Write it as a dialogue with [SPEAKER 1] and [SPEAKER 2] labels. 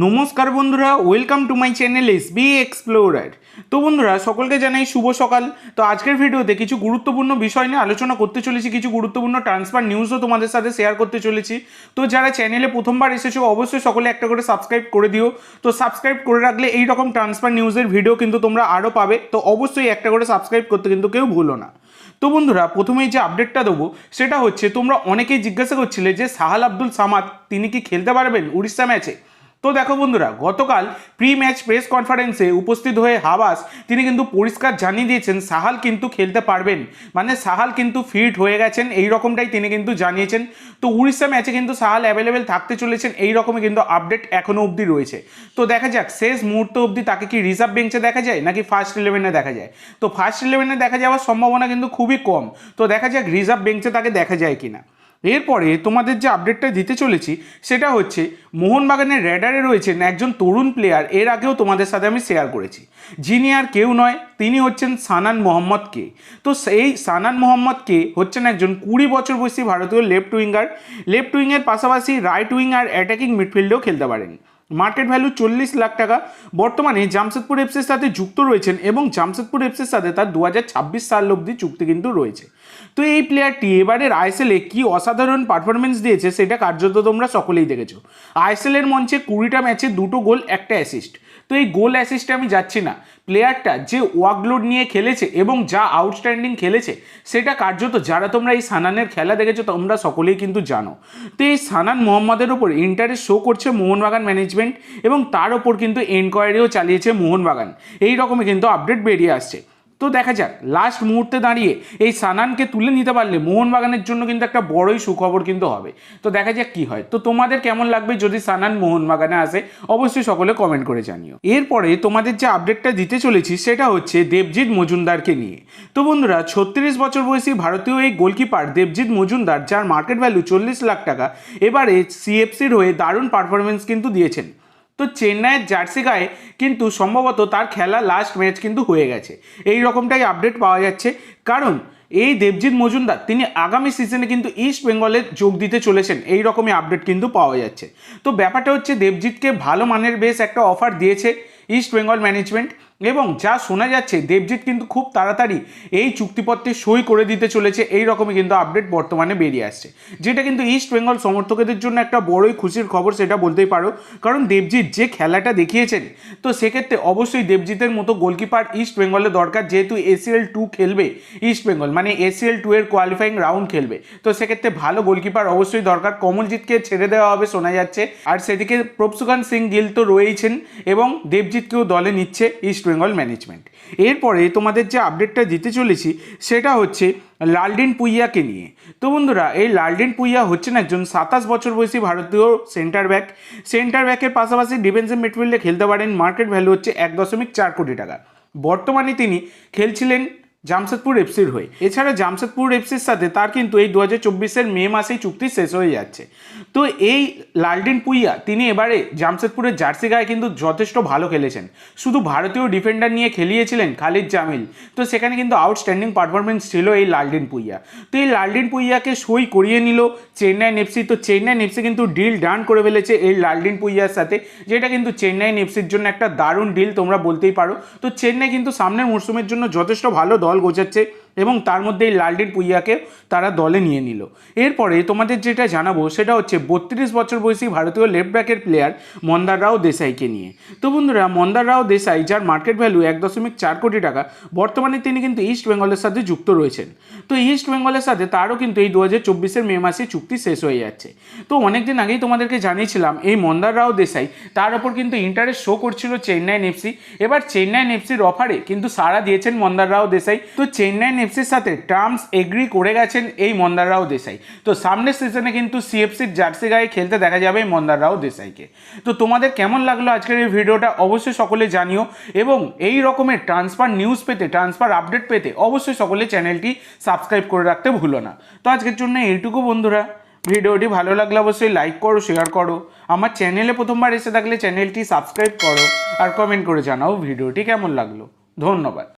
[SPEAKER 1] নমস্কার বন্ধুরা welcome to my channel S B explorer তো বন্ধুরা, সকলকে জানাই শুভ সকাল। তো আজকের ভিডিওতে কিছু গুরুত্বপূর্ণ বিষয় নিয়ে আলোচনা করতে চলেছি, কিছু গুরুত্বপূর্ণ ট্রান্সফার নিউজও তোমাদের সাথে শেয়ার করতে চলেছি। তো যারা চ্যানেলে প্রথমবার এসেছ, অবশ্যই সকলে একটা করে সাবস্ক্রাইব করে দিও। তো সাবস্ক্রাইব করে রাখলে এই রকম ট্রান্সফার নিউজের ভিডিও কিন্তু তোমরা আরও পাবে। তো অবশ্যই একটা করে সাবস্ক্রাইব করতে কিন্তু কেউ ভুলো না। তো বন্ধুরা, প্রথমেই যে আপডেটটা দেবো, সেটা হচ্ছে তোমরা অনেকেই জিজ্ঞাসা করছিলে যে সাহাল আব্দুল সামাদ, তিনি কি খেলতে পারবেন উড়িষ্যা ম্যাচে তো দেখো বন্ধুরা, গতকাল প্রি ম্যাচ প্রেস কনফারেন্সে উপস্থিত হয়ে হাবাস, তিনি কিন্তু পরিষ্কার জানিয়ে দিয়েছেন, সাহাল কিন্তু খেলতে পারবেন। মানে সাহাল কিন্তু ফিট হয়ে গেছেন, এই রকমটাই তিনি কিন্তু জানিয়েছেন। তো উড়িষ্যা ম্যাচে কিন্তু সাহাল অ্যাভেলেবেল থাকতে চলেছেন, এই রকমই কিন্তু আপডেট এখনও অবধি রয়েছে। তো দেখা যাক, শেষ মুহূর্ত অবধি তাকে কি রিজার্ভ বেঞ্চে দেখা যায়, নাকি ফার্স্ট ইলেভেনে দেখা যায়? তো ফার্স্ট ইলেভেনে দেখা যাওয়ার সম্ভাবনা কিন্তু খুবই কম। তো দেখা যাক রিজার্ভ বেঞ্চে তাকে দেখা যায় কিনা। এরপরে তোমাদের যে আপডেটটা দিতে চলেছি, সেটা হচ্ছে মোহনবাগানের র্যাডারে রয়েছেন একজন তরুণ প্লেয়ার এর আগেও তোমাদের সাথে আমি শেয়ার করেছি। যিনি আর কেউ নয়, তিনি হচ্ছেন সানান মোহাম্মদ কে। তো সেই সানান মোহাম্মদ কে হচ্ছেন একজন কুড়ি বছর বয়সী ভারতীয় লেফট উইঙ্গার লেফট উইংয়ের পাশাপাশি রাইট উইং আর অ্যাটাকিং মিডফিল্ডেও খেলতে পারেন। মার্কেট ভ্যালু চল্লিশ লাখ টাকা। বর্তমানে জামশেদপুর এফসির সাথে যুক্ত রয়েছেন এবং জামশেদপুর এফসির সাথে তার দু হাজার ছাব্বিশ সাল অবধি চুক্তি কিন্তু রয়েছে। তো এই প্লেয়ারটি এবারের আইএসএলে কি অসাধারণ পারফরমেন্স দিয়েছে সেটা কার্যত তোমরা সকলেই দেখেছ। আইএসএলের মঞ্চে কুড়িটা ম্যাচে দুটো গোল একটা অ্যাসিস্ট তো এই গোল অ্যাসিস্টে আমি যাচ্ছি না। প্লেয়ারটা যে ওয়াকলোড নিয়ে খেলেছে এবং যা আউটস্ট্যান্ডিং খেলেছে, সেটা কার্যত যারা তোমরা এই সানানের খেলা দেখেছ তোমরা সকলেই কিন্তু জানো। তো এই সানান মোহাম্মদের ওপর ইন্টারেস্ট শো করছে মোহনবাগান ম্যানেজমেন্ট এবং তার ওপর কিন্তু এনকোয়ারিও চালিয়েছে মোহনবাগান। এই রকমই কিন্তু আপডেট বেরিয়ে আসছে। তো দেখা যাক লাস্ট মুহূর্তে দাঁড়িয়ে এই সানানকে তুলে নিতে পারলে মোহনবাগানের জন্য কিন্তু একটা বড়ই সুখবর কিন্তু হবে। তো দেখা যাক কি হয়। তো তোমাদের কেমন লাগবে যদি সানান মোহনবাগানে আসে? অবশ্যই সকলে কমেন্ট করে জানিও। এরপরে তোমাদের যে আপডেটটা দিতে চলেছি সেটা হচ্ছে দেবজিৎ মজুমদারকে নিয়ে। তো বন্ধুরা, ছত্রিশ বছর বয়সী ভারতীয় এই গোলকিপার দেবজিৎ মজুমদার, যার মার্কেট ভ্যালু চল্লিশ লাখ টাকা, এবারে সিএফসির হয়ে দারুণ পারফরমেন্স কিন্তু দিয়েছেন। তো চেন্নাইয়ের জার্সি গায়ে কিন্তু সম্ভবত তার খেলা লাস্ট ম্যাচ কিন্তু হয়ে গেছে। এই রকমটাই আপডেট পাওয়া যাচ্ছে। কারণ, এই দেবজিৎ মজুমদার, তিনি আগামী সিজনে কিন্তু ইস্ট বেঙ্গলে যোগ দিতে চলেছেন। এই রকমই আপডেট কিন্তু পাওয়া যাচ্ছে। তো ব্যাপারটা হচ্ছে, দেবজিৎকে ভালো মানের বেশ একটা অফার দিয়েছে ইস্ট বেঙ্গল ম্যানেজমেন্ট এবং যা শোনা যাচ্ছে, দেবজিৎ কিন্তু খুব তাড়াতাড়ি এই চুক্তিপত্রে সই করে দিতে চলেছে। এই রকমই কিন্তু আপডেট বর্তমানে বেরিয়ে আসছে। যেটা কিন্তু ইস্ট বেঙ্গল সমর্থকদের জন্য একটা বড়ই খুশির খবর, সেটা বলতেই পারো। কারণ দেবজিৎ যে খেলাটা দেখিয়েছেন, তো সেক্ষেত্রে অবশ্যই দেবজিতের মতো গোলকিপার ইস্ট বেঙ্গলে দরকার। যেহেতু এসিএল টু খেলবে ইস্ট বেঙ্গল মানে এসিএল টু এর কোয়ালিফাইং রাউন্ড খেলবে। তো সেক্ষেত্রে ভালো গোলকিপার অবশ্যই দরকার। কমলজিৎকে ছেড়ে দেওয়া হবে শোনা যাচ্ছে। আর সেদিকে প্রভসুকান সিং গিল তো রয়েইছেন এবং দেবজিৎকেও দলে নিচ্ছে ইস্ট বেঙ্গল ম্যানেজমেন্ট এরপরে তোমাদের যে আপডেটটা দিতে চলেছি, সেটা হচ্ছে লালডিন পুইয়াকে নিয়ে। তো বন্ধুরা, এই লালডিন পুইয়া হচ্ছেন একজন সাতাশ বছর বয়সী ভারতীয় সেন্টার ব্যাক সেন্টার ব্যাকের পাশাপাশি ডিফেন্সিভ মিডফিল্ডে খেলতে পারেন। মার্কেট ভ্যালু হচ্ছে এক দশমিক চার কোটি টাকা। বর্তমানে তিনি খেলছিলেন জামশেদপুর এফসির হয়ে। এছাড়া জামশেদপুর এফসির সাথে তার কিন্তু এই দু হাজার চব্বিশের মে মাসেই চুক্তি শেষ হয়ে যাচ্ছে। তো এই লালডিন পুইয়া, তিনি এবারে জামশেদপুরের জার্সি গায়ে কিন্তু যথেষ্ট ভালো খেলেছেন। শুধু ভারতীয় ডিফেন্ডার নিয়ে খেলিয়েছিলেন খালিদ জামিল। তো সেখানে কিন্তু আউটস্ট্যান্ডিং পারফরমেন্স ছিল এই লালডিন পুইয়া। তো এই লালডিন পুইয়াকে সই করিয়ে নিল চেন্নাই এফসি। তো চেন্নাই এফসি কিন্তু ডিল ডান করে ফেলেছে এই লালডিন পুইয়ার সাথে, যেটা কিন্তু চেন্নাই এফসির জন্য একটা দারুণ ডিল তোমরা বলতেই পারো। তো চেন্নাই কিন্তু সামনের মরশুমের জন্য যথেষ্ট ভালো দল গোছাচ্ছে। এবং তার মধ্যে এই লালডিন পুইয়াকে তারা দলে নিয়ে নিল। এরপরে তোমাদের যেটা জানাব সেটা হচ্ছে বত্রিশ বছর বয়সী ভারতীয় লেফট ব্যাকের প্লেয়ার মন্দার রাও দেশাইকে নিয়ে। তো বন্ধুরা, মন্দার রাও দেশাই, যার মার্কেট ভ্যালু এক দশমিক চার কোটি টাকা, বর্তমানে তিনি কিন্তু ইস্ট বেঙ্গলের সাথে যুক্ত রয়েছেন। তো ইস্ট বেঙ্গলের সাথে তারও কিন্তু এই দু হাজার চব্বিশের মে মাসে চুক্তি শেষ হয়ে যাচ্ছে। তো অনেকদিন আগেই তোমাদেরকে জানিয়েছিলাম, এই মন্দার রাও দেশাই তার ওপর কিন্তু ইন্টারেস্ট শো করছিল চেন্নাই এফসি এবার চেন্নাই এফসির অফারে কিন্তু সাড়া দিয়েছেন মন্দার রাও দেশাই। তো চেন্নাই এফসির সাথে টার্মস এগ্রি করে গেছেন এই মন্দার রাও দেশাই। তো সামনের সিজনে কিন্তু সিএফসির জার্সি গায়ে খেলতে দেখা যাবে এই মন্দার রাও দেশাইকে। তো তোমাদের কেমন লাগল আজকের এই ভিডিওটা অবশ্যই সকলে জানিও এবং এই রকমের ট্রান্সফার নিউজ পেতে ট্রান্সফার আপডেট পেতে অবশ্যই সকলে চ্যানেলটি সাবস্ক্রাইব করে রাখতে ভুলো না। তো আজকের জন্য এইটুকু বন্ধুরা। ভিডিওটি ভালো লাগলে অবশ্যই লাইক করো শেয়ার করো। আমার চ্যানেলে প্রথমবার এসে থাকলে চ্যানেলটি সাবস্ক্রাইব করো আর কমেন্ট করে জানাও ভিডিওটি কেমন লাগল। ধন্যবাদ।